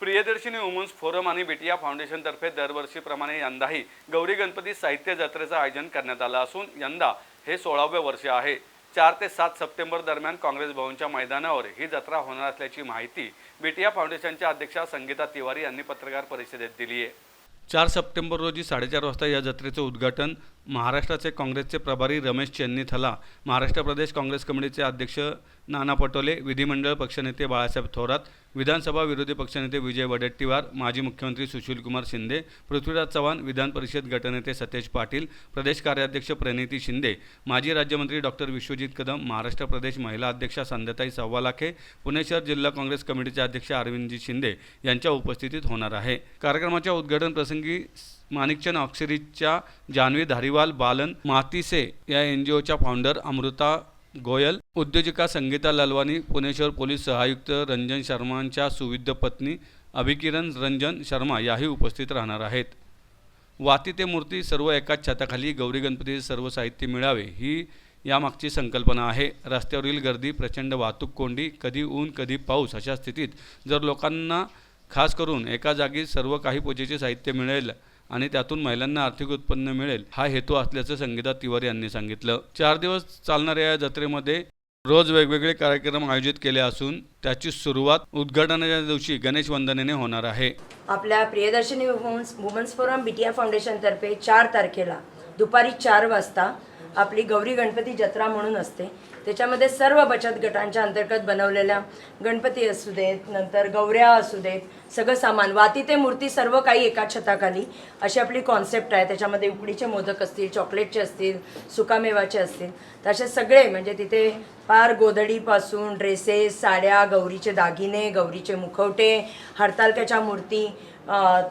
Priyadarshini women's forum आणि बिटिया फाउंडेशनतर्फे दरवर्षीप्रमाणे यंदाही गौरी गणपती साहित्य जत्रेचं आयोजन करण्यात आलं असून यंदा हे सोळावे वर्ष आहे. चार ते सात सप्टेंबर दरम्यान काँग्रेस भवनच्या मैदानावर ही जत्रा होणार असल्याची माहिती बिटिया फाउंडेशनच्या अध्यक्षा संगीता तिवारी यांनी पत्रकार परिषदेत दिली आहे चार सप्टेंबर रोजी साडेचार वाजता या जत्रेचं उद्घाटन महाराष्ट्राचे काँग्रेसचे प्रभारी रमेश चेन्नीथला महाराष्ट्र प्रदेश काँग्रेस कमिटीचे अध्यक्ष नाना पटोले विधिमंडळ पक्षनेते बाळासाहेब थोरात विधानसभा विरोधी पक्षनेते विजय वडेट्टीवार माजी मुख्यमंत्री सुशीलकुमार शिंदे पृथ्वीराज चव्हाण विधान परिषद गटनेते सतेज पाटील प्रदेश कार्याध्यक्ष प्रणिती शिंदे माजी राज्यमंत्री डॉक्टर विश्वजित कदम महाराष्ट्र प्रदेश महिला अध्यक्षा संध्याताई सव्वालाखे पुणे शहर जिल्हा काँग्रेस कमिटीचे अध्यक्ष अरविंदजी शिंदे यांच्या उपस्थितीत होणार आहे. कार्यक्रमाच्या उद्घाटन प्रसंगी माणिकचंद ऑक्सिरीजच्या जान्हवी धारीवाल बालन मातीसे या एन जी ओच्या फाउंडर अमृता गोयल उद्योजिका संगीता ललवानी पुणे शहर पोलीस सहायुक्त रंजन शर्मांच्या सुविध पत्नी अभिकिरण रंजन शर्मा याही उपस्थित राहणार आहेत. वाती ते मूर्ती सर्व एकाच छताखाली गौरी गणपतीचे सर्व साहित्य मिळावे ही यामागची संकल्पना आहे. रस्त्यावरील गर्दी प्रचंड वाहतूक कोंडी कधी ऊन कधी पाऊस अशा स्थितीत जर लोकांना खास करून एका जागी सर्व काही पूजेचे साहित्य मिळेल आणि त्यातून महिलांना आर्थिक उत्पन्न मिळेल हा हेतू असल्याचं संगीता तिवारी यांनी सांगितलं. चार दिवस चालणाऱ्या या जत्रेमध्ये रोज वेगवेगळे कार्यक्रम आयोजित केले असून त्याची सुरुवात उद्घाटनाच्या दिवशी गणेश वंदनेने होणार आहे. आपल्या Priyadarshini women's women's forum BTI फाउंडेशनतर्फे चार तारखेला दुपारी चार वाजता आपली गौरी गणपती जत्रा म्हणून असते. त्याच्यामध्ये सर्व बचत गटांच्या अंतर्गत बनवलेल्या गणपती असू देत नंतर गौऱ्या असू देत सगळं सामान वाती ते मूर्ती सर्व काही एका छताखाली अशी आपली कॉन्सेप्ट आहे. त्याच्यामध्ये उकडीचे मोदक असतील चॉकलेटचे असतील सुकामेवाचे असतील. तर असे सगळे म्हणजे तिथे पार गोधडीपासून ड्रेसेस साड्या गौरीचे दागिने गौरीचे मुखवटे हरतालक्याच्या मूर्ती.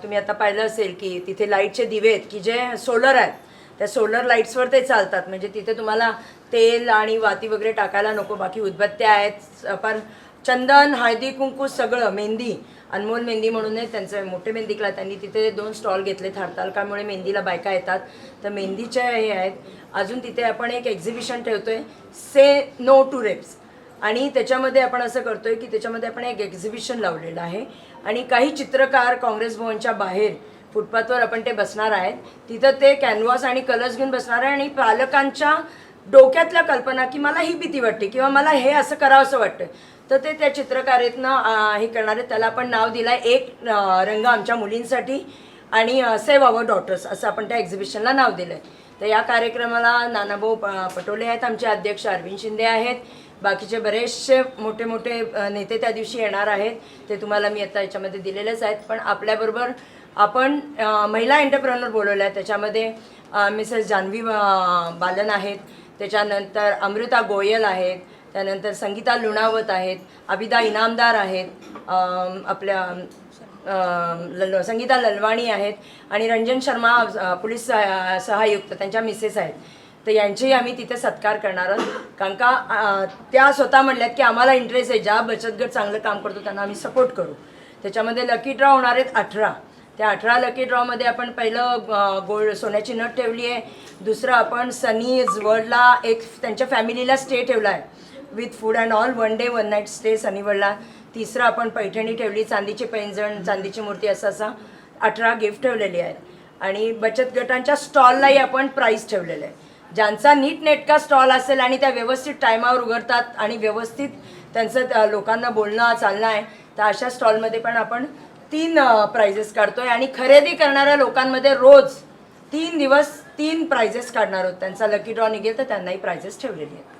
तुम्ही आता पाहिलं असेल की तिथे लाईटचे दिवे आहेत की जे सोलर आहेत त्या सोलर लाईट्सवर ते चालतात. म्हणजे तिथे तुम्हाला तेल आणि वाती वगैरे टाकायला नको बाकी उदबत्त्या आहेत. पण चंदन हळदी कुंकू सगळं मेहंदी अनमोल मेहंदी म्हणून त्यांचं मोठे मेहंदीकला त्यांनी तिथे दोन स्टॉल घेतले हरतालकामुळे मेहंदीला बायका येतात. तर मेहंदीच्या हे आहेत. अजून तिथे आपण एक एक्झिबिशन ठेवतो आहे से नो टू रेप्स आणि त्याच्यामध्ये आपण असं करतो आहे की त्याच्यामध्ये आपण एक एक्झिबिशन लावलेलं आहे. आणि काही चित्रकार काँग्रेस भवनच्या बाहेर फुटपाथवर आपण ते बसणार आहेत. तिथं ते कॅनव्हास आणि कलर्स घेऊन बसणार आहे आणि पालकांच्या डोक्यातल्या कल्पना की मला ही भीती वाटते किंवा मला हे असं करावं असं वाटतं तर ते त्या चित्रकारेतनं हे करणार आहेत. त्याला आपण नाव दिलं आहे एक रंग आमच्या मुलींसाठी आणि सेव अवर डॉटर्स असं आपण त्या एक्झिबिशनला नाव दिलं आहे तर या कार्यक्रमाला नानाभाऊ प- पटोले आहेत. आमचे अध्यक्ष अरविंद शिंदे आहेत. बाकीचे बरेचसे मोठे मोठे नेते त्या दिवशी येणार आहेत. ते तुम्हाला मी आता याच्यामध्ये दिलेलेच आहेत. पण आपल्याबरोबर आपण महिला एंटरप्रेनर बोलवल्या. त्याच्यामध्ये मिसेस जान्हवी बालन आहेत. त्याच्यानंतर अमृता गोयल आहेत. त्यानंतर संगीता लुणावत आहेत. अबिदा इनामदार आहेत. आपल्या लल संगीता ललवाणी आहेत. आणि रंजन शर्मा पोलीस सहायुक्त त्यांच्या मिसेस आहेत. तर यांचेही आम्ही तिथे सत्कार करणार आहोत. कारण का त्या स्वतः म्हणल्यात की आम्हाला इंटरेस्ट आहे. ज्या बचत गट चांगलं काम करतो त्यांना आम्ही सपोर्ट करू. त्याच्यामध्ये लकी ड्रॉ होणार आहेत अठरा. त्या अठरा लकी ड्रॉमध्ये आपण पहिलं गोल्ड सोन्याची नट ठेवली आहे. दुसरं आपण सनी वर्ल्डला एक त्यांच्या फॅमिलीला स्टे ठेवला आहे. With food and all one day one night stay सनीवर्डला तिसरं आपण पैठणी ठेवली चांदीची पैंजण चांदीची मूर्ती असं असं अठरा गिफ्ट ठेवलेली आहेत. आणि बचत गटांच्या स्टॉललाही आपण प्राईस ठेवलेलं आहे. ज्यांचा नीट नेटका स्टॉल असेल आणि त्या व्यवस्थित टायमावर उघडतात आणि व्यवस्थित त्यांचं लोकांना बोलणं चालणं आहे तर अशा स्टॉलमध्ये पण आपण तीन प्राइजेस काढतोय आणि खरेदी करणाऱ्या लोकांमध्ये रोज तीन दिवस तीन प्राइजेस काढणार आहोत. त्यांचा लकी ड्रॉ निघेल तर त्यांनाही प्राइजेस ठेवलेली आहेत.